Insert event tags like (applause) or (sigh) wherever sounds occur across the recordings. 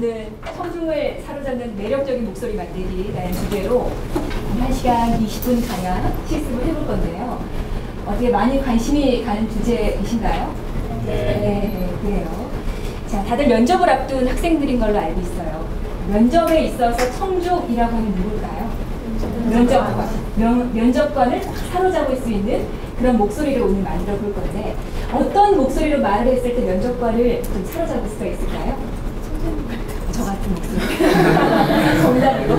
오늘 청중을 사로잡는 매력적인 목소리 만들기라는 주제로 1시간 20분 가량 실습을 해볼 건데요. 어떻게 많이 관심이 가는 주제이신가요? 네. 그래요. 자, 다들 면접을 앞둔 학생들인 걸로 알고 있어요. 면접에 있어서 청중이라고 하면 누굴까요? 면접관. 면, 면접관을 사로잡을 수 있는 그런 목소리를 오늘 만들어 볼 건데 어떤 목소리로 말을 했을 때 면접관을 좀 사로잡을 수가 있을까요? 저 같은 목소리. 정답이고.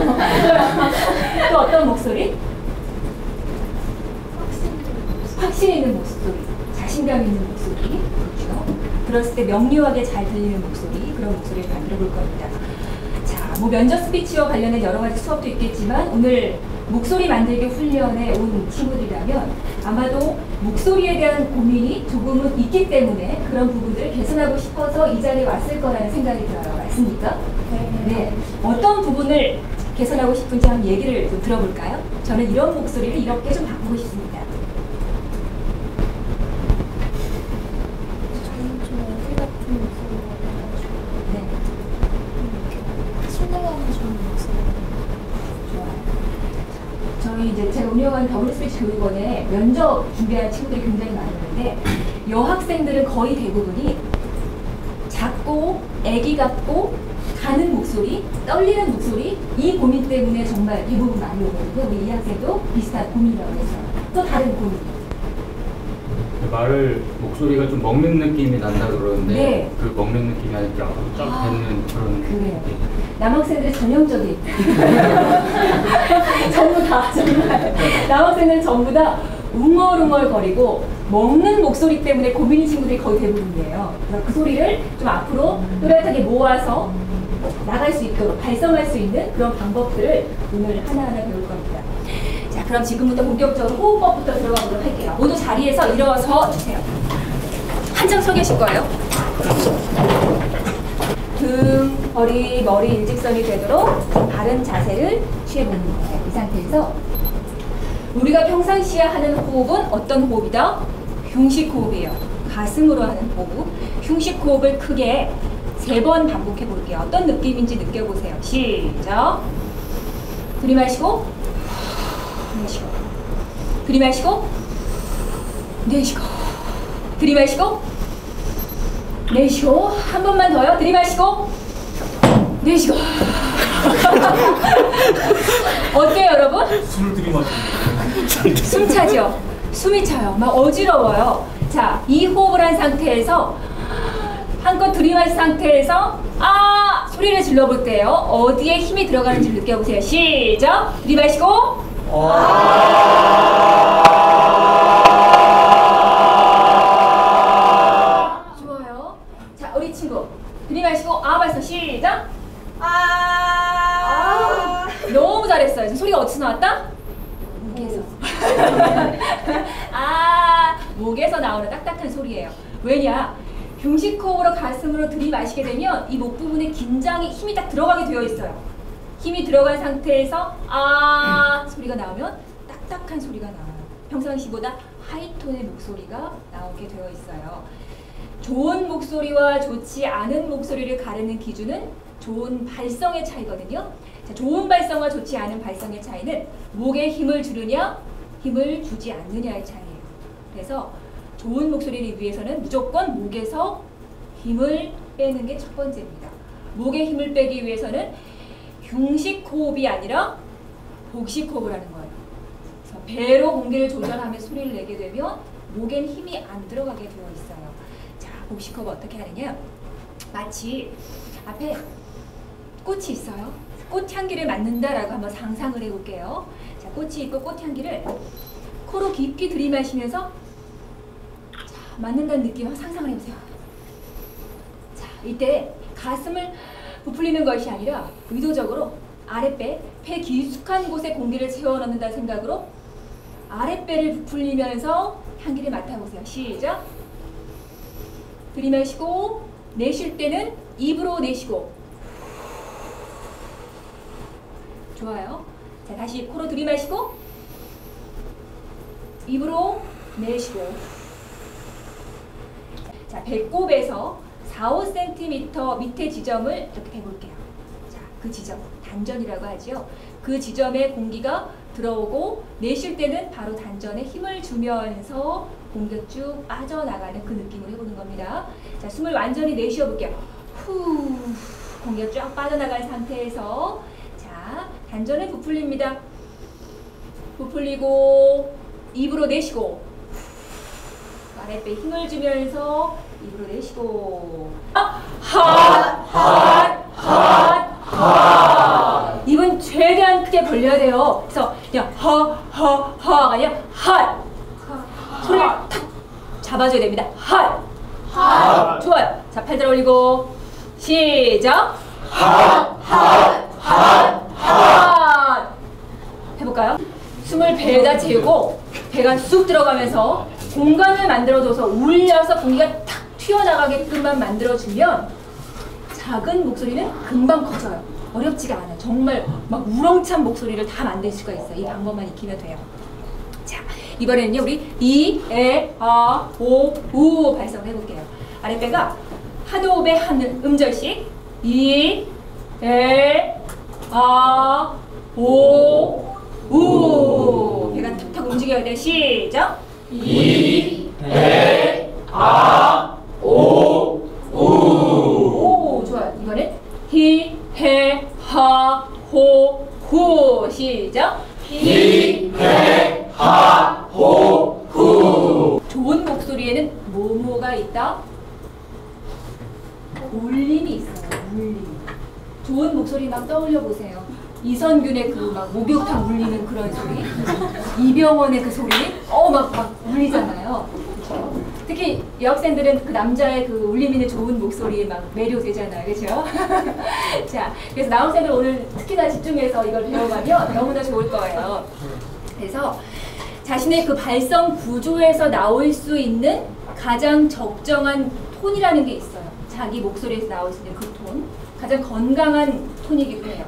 또 어떤 목소리? 확신 있는 목소리, 자신감 있는 목소리, 그렇죠. 들었을 때 명료하게 잘 들리는 목소리, 그런 목소리를 만들어 볼 겁니다. 자, 뭐 면접 스피치와 관련된 여러 가지 수업도 있겠지만 오늘 목소리 만들기 훈련에 온 친구들이라면 아마도 목소리에 대한 고민이 조금은 있기 때문에 그런 부분들을 개선하고 싶어서 이 자리에 왔을 거라는 생각이 들어요. 맞습니까? 네. 어떤 부분을 개선하고 싶은지 한번 얘기를 좀 들어볼까요? 저는 이런 목소리를 이렇게 좀 바꾸고 싶습니다. 저는 좀 애기 같은 목소리가 나가지고 네. 신뢰감이 좋은 목소리. 좋아요. 저희 이제 제가 운영하는 더블 스피치 교육원에 면접 준비한 친구들이 굉장히 많은데 여학생들은 거의 대부분이 애기 같고 가는 목소리, 떨리는 목소리 이 고민 때문에 정말 대부분 많이 오거든요. 우리 이 학생도 비슷한 고민이라고 해서 또 다른 고민. 말을 목소리가 좀 먹는 느낌이 난다 그러는데 네. 그 먹는 느낌이 아니라 쫙 아, 뱉는 그런 그래요. 네. 남학생들의 전형적인 (laughs) 전부 다 정말 (laughs) 남학생들은 전부 다 웅얼웅얼거리고 먹는 목소리 때문에 고민인 친구들이 거의 대부분이에요. 그래서 그 소리를 좀 앞으로 또렷하게 모아서 나갈 수 있도록 발성할 수 있는 그런 방법들을 오늘 하나하나 배울 겁니다. 자, 그럼 지금부터 본격적으로 호흡법부터 들어가 보도록 할게요. 모두 자리에서 일어서 주세요. 한 장 서 계실 거예요. 등, 허리, 머리 일직선이 되도록 바른 자세를 취해보는 거예요. 이 상태에서 우리가 평상시에 하는 호흡은 어떤 호흡이다? 흉식 호흡이에요. 가슴으로 하는 호흡. 흉식 호흡을 크게 세 번 반복해 볼게요. 어떤 느낌인지 느껴보세요. 시작. 들이마시고, 내쉬고, 들이마시고, 내쉬고, 들이마시고, 내쉬고 한 번만 더요. 들이마시고 내쉬고 (laughs) 어때요, 여러분? 술을 들이마시는 숨 차죠? 숨이 차요. 막 어지러워요. 자, 이 호흡을 한 상태에서 한껏 들이마신 상태에서 아 소리를 질러볼 때요. 어디에 힘이 들어가는지 느껴보세요. 시작. 들이마시고 좋아요. 자, 우리 친구 들이마시고 아 발성 시작. 아, 너무 잘했어요. 지금 소리가 어디서 나왔다? 목에서. 아, 목에서 나오는 딱딱한 소리예요. 왜냐? 흉식 호흡으로 가슴으로 들이마시게 되면 이 목 부분에 긴장이 힘이 딱 들어가게 되어 있어요. 힘이 들어간 상태에서 아 소리가 나오면 딱딱한 소리가 나와요. 평상시보다 하이톤의 목소리가 나오게 되어 있어요. 좋은 목소리와 좋지 않은 목소리를 가르는 기준은 좋은 발성의 차이거든요. 자, 좋은 발성과 좋지 않은 발성의 차이는 목에 힘을 주느냐, 힘을 주지 않느냐의 차이예요. 그래서 좋은 목소리를 위해서는 무조건 목에서 힘을 빼는 게 첫 번째입니다. 목에 힘을 빼기 위해서는 흉식 호흡이 아니라 복식 호흡을 하는 거예요. 그래서 배로 공기를 조절하며 소리를 내게 되면 목엔 힘이 안 들어가게 되어 있어요. 자, 복식 호흡 어떻게 하느냐? 마치 앞에 꽃이 있어요. 꽃향기를 맡는다라고 한번 상상을 해볼게요. 자, 꽃이 있고 꽃향기를 코로 깊이 들이마시면서 자, 맡는다는 느낌 한번 상상을 해보세요. 자, 이때 가슴을 부풀리는 것이 아니라 의도적으로 아랫배, 폐 깊숙한 곳에 공기를 채워넣는다는 생각으로 아랫배를 부풀리면서 향기를 맡아보세요. 시작. 들이마시고 내쉴 때는 입으로 내쉬고 좋아요. 자 다시 코로 들이마시고 입으로 내쉬고 자 배꼽에서 4, 5cm 밑에 지점을 이렇게 대볼게요. 자, 그 지점, 단전이라고 하죠. 그 지점에 공기가 들어오고 내쉴 때는 바로 단전에 힘을 주면서 공기가 쭉 빠져나가는 그 느낌으로 해보는 겁니다. 자, 숨을 완전히 내쉬어 볼게요. 후, 공기가 쫙 빠져나간 상태에서 자, 단전에 부풀립니다. 부풀리고 입으로 내쉬고 아랫배 힘을 주면서 입으로 내쉬고 핫핫핫핫 입은 최대한 크게 벌려야 돼요. 그래서 그냥 허허허가 아니라 핫 소리를 탁 잡아줘야 됩니다. 핫 핫. 좋아요. 자, 팔 들어 올리고 시작. 핫 해볼까요? 숨을 배에다 재우고 배가 쑥 들어가면서 공간을 만들어줘서 울려서 공기가 탁 튀어나가게끔만 만들어주면 작은 목소리는 금방 커져요. 어렵지가 않아요. 정말 막 우렁찬 목소리를 다 만들 수가 있어요. 이 방법만 익히면 돼요. 자, 이번에는요, 우리 이, 에, 아, 오, 우 발성을 해볼게요. 아랫배가 한 호흡에 한 음절씩 이, 에, 아, 오, 우 배가 탁탁 움직여야 돼. 시작. 이, 에, 아, 오, 우. 오, 좋아요. 이번엔 히, 해, 하, 호, 후. 시작. 히, 해, 하, 호, 후. 좋은 목소리에는 뭐뭐가 있다? 울림이 있어요. 울림. 좋은 목소리 막 떠올려 보세요. 이선균의 그 막 목욕탕 울리는 그런 소리, 이병헌의 그 소리, 어막 막 울리잖아요. 특히 여학생들은 그 남자의 그 울림 있는 좋은 목소리에 막 매료되잖아요, 그렇죠? (laughs) 자, 그래서 나학생들 오늘 특히나 집중해서 이걸 배워가면 너무나 좋을 거예요. 그래서 자신의 그 발성 구조에서 나올 수 있는 가장 적정한 톤이라는 게 있어요. 자기 목소리에서 나올 수 있는 그 톤. 가장 건강한 톤이기도 해요.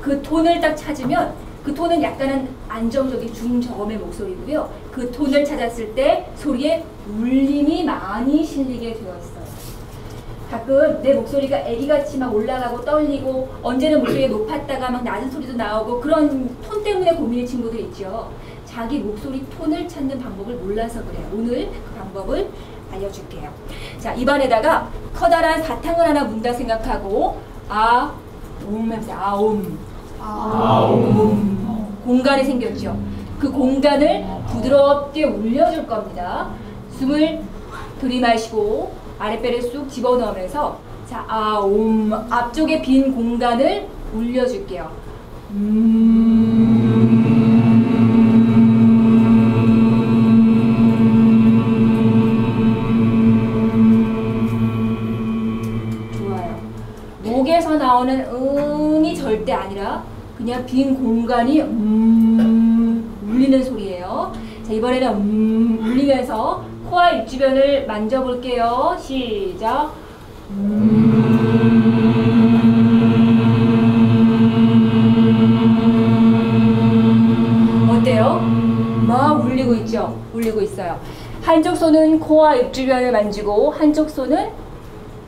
자, 그 톤을 딱 찾으면 그 톤은 약간은 안정적인 중저음의 목소리고요. 그 톤을 찾았을 때 소리에 울림이 많이 실리게 되어 있어요. 가끔 내 목소리가 애기같이 막 올라가고 떨리고 언제는 목소리가 높았다가 막 낮은 소리도 나오고 그런 톤 때문에 고민인 친구들 있죠. 자기 목소리 톤을 찾는 방법을 몰라서 그래요. 오늘 그 방법을 알려줄게요. 자, 입안에다가 커다란 사탕을 하나 문다 생각하고 아, 옴 하면서 아옴. 아옴. 공간이 생겼죠. 그 공간을 부드럽게 울려줄 겁니다. 숨을 들이마시고 아랫배를 쑥 집어넣으면서 자, 아옴 앞쪽에 빈 공간을 울려줄게요. 좋아요. 목에서 나오는 음이 절대 아니라 그냥 빈 공간이 음 울리는 소리예요. 자 이번에는 음 울리면서 코와 입 주변을 만져볼게요. 시작. 어때요? 막 울리고 있죠? 울리고 있어요. 한쪽 손은 코와 입 주변을 만지고 한쪽 손은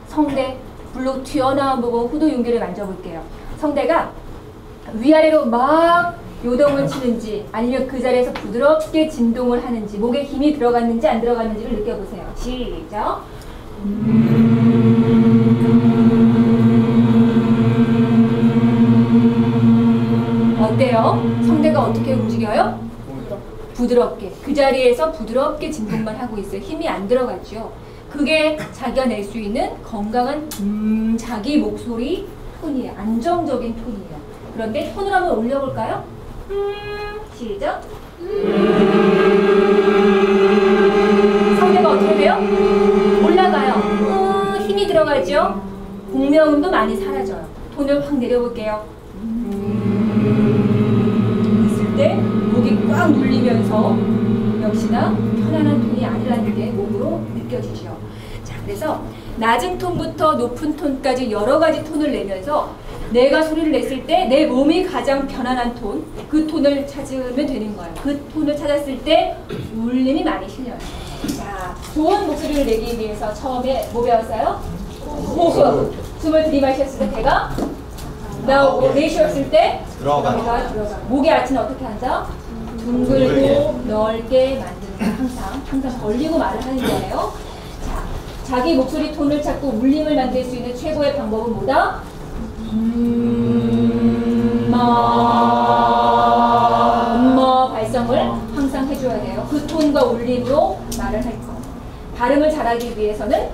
성대 불로 튀어나온 부분 후두 윤기를 만져볼게요. 성대가 위아래로 막 요동을 치는지 아니면 그 자리에서 부드럽게 진동을 하는지 목에 힘이 들어갔는지 안 들어갔는지를 느껴보세요. 시작. 어때요? 성대가 어떻게 움직여요? 부드럽게 그 자리에서 부드럽게 진동만 하고 있어요. 힘이 안 들어갔죠. 그게 자기가 낼 수 있는 건강한 음, 자기 목소리 톤이에요. 안정적인 톤이에요. 그런데 톤을 한번 올려볼까요? 음, 시작. 성대가 어떻게 돼요? 올라가요. 음, 힘이 들어가죠. 공명음도 많이 사라져요. 톤을 확 내려볼게요. 있을 때 목이 꽉 눌리면서 역시나 편안한 톤이 아니라는 게 몸으로 느껴지죠. 자, 그래서 낮은 톤부터 높은 톤까지 여러 가지 톤을 내면서 내가 소리를 냈을 때 내 몸이 가장 편안한 톤, 그 톤을 찾으면 되는 거예요. 그 톤을 찾았을 때 울림이 많이 실려요. 자, 좋은 목소리를 내기 위해서 처음에 뭐 배웠어요? 호흡. 숨을 들이마셨을 때 배가 나오고 내쉬었을 때 들어가. 배가 들어가. 목의 아치는 어떻게 앉아? 둥글고 넓게 만든다. 항상 항상 벌리고 말을 하는 거예요. 자, 자기 목소리 톤을 찾고 울림을 만들 수 있는 최고의 방법은 뭐다? 음, 마, 음마 발성을 항상 해줘야 돼요. 그 톤과 울림으로 말을 할 거. 발음을 잘하기 위해서는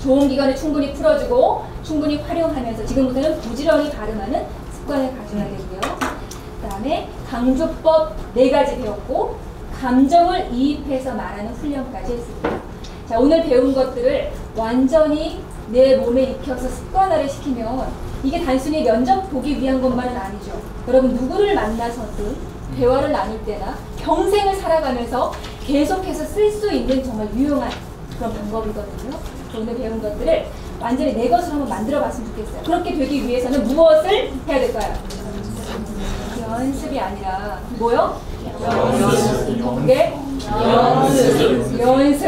좋은 기관을 충분히 풀어주고 충분히 활용하면서 지금부터는 부지런히 발음하는 습관을 가져야 되고요. 그 다음에 강조법 네 가지 배웠고 감정을 이입해서 말하는 훈련까지 했습니다. 자 오늘 배운 것들을 완전히 내 몸에 익혀서 습관화를 시키면 이게 단순히 면접 보기 위한 것만은 아니죠. 여러분 누구를 만나서든 대화를 나눌 때나 평생을 살아가면서 계속해서 쓸 수 있는 정말 유용한 그런 방법이거든요. 오늘 배운 것들을 완전히 내 것으로 한번 만들어 봤으면 좋겠어요. 그렇게 되기 위해서는 무엇을 해야 될까요? 연습이 아니라 뭐요? 연습. 그게 연습. 연습.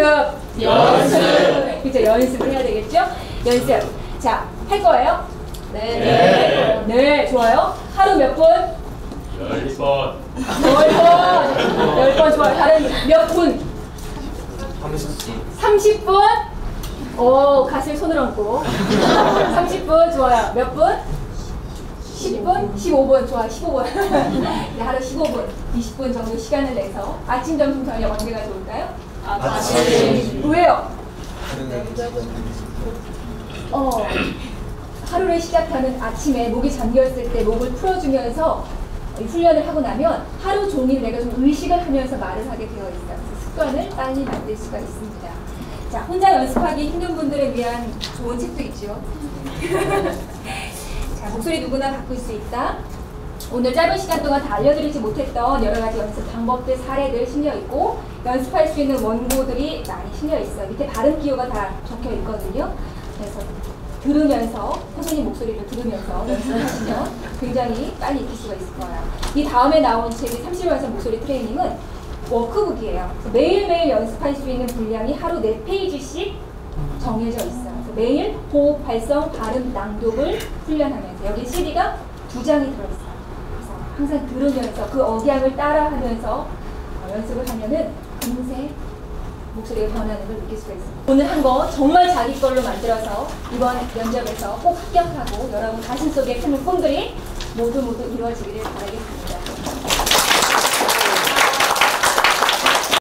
연습. 그죠? 연습을 해야 되겠죠? 연습. 자, 할 거예요? 네. 네, 좋아요. 하루 몇 분? 열 번. 열 번. 열 번 좋아요. 다른 몇 분? 30 분? 오, 가슴 손을 얹고. 30분 좋아요. 몇 분? 10분? 15분 좋아요. 15분. 네, 하루 15분, 20분 정도 시간을 내서 아침, 점심, 저녁 언제가 좋을까요? 아침. 왜요? 어, 하루를 시작하는 아침에 목이 잠겼을 때 목을 풀어주면서 이 훈련을 하고 나면 하루 종일 내가 좀 의식을 하면서 말을 하게 되어 있어요. 습관을 빨리 만들 수가 있습니다. 자, 혼자 연습하기 힘든 분들을 위한 좋은 책도 있죠. (laughs) 자, 목소리 누구나 바꿀 수 있다. 오늘 짧은 시간 동안 다 알려드리지 못했던 여러 가지 연습 방법들, 사례들 실려 있고 연습할 수 있는 원고들이 많이 실려 있어요. 밑에 발음 기호가 다 적혀 있거든요. 그래서 들으면서 선생님 목소리를 들으면서 연습을 하시면 굉장히 빨리 익힐 수가 있을 거예요. 이 다음에 나온 책이 30년 목소리 트레이닝은 워크북이에요. 매일매일 연습할 수 있는 분량이 하루 4페이지씩 정해져 있어요. 매일 호흡, 발성, 발음, 낭독을 훈련하면서 여기 CD가 두 장이 들어있어요. 그래서 항상 들으면서 그 억양을 따라하면서 어, 연습을 하면은 금세 목소리가 변하는 걸 느낄 수가 있습니다. 오늘 한 거 정말 자기 걸로 만들어서 이번 면접에서 꼭 합격하고 여러분 가슴 속에 품은 꿈들이 모두 모두 이루어지기를 바라겠습니다.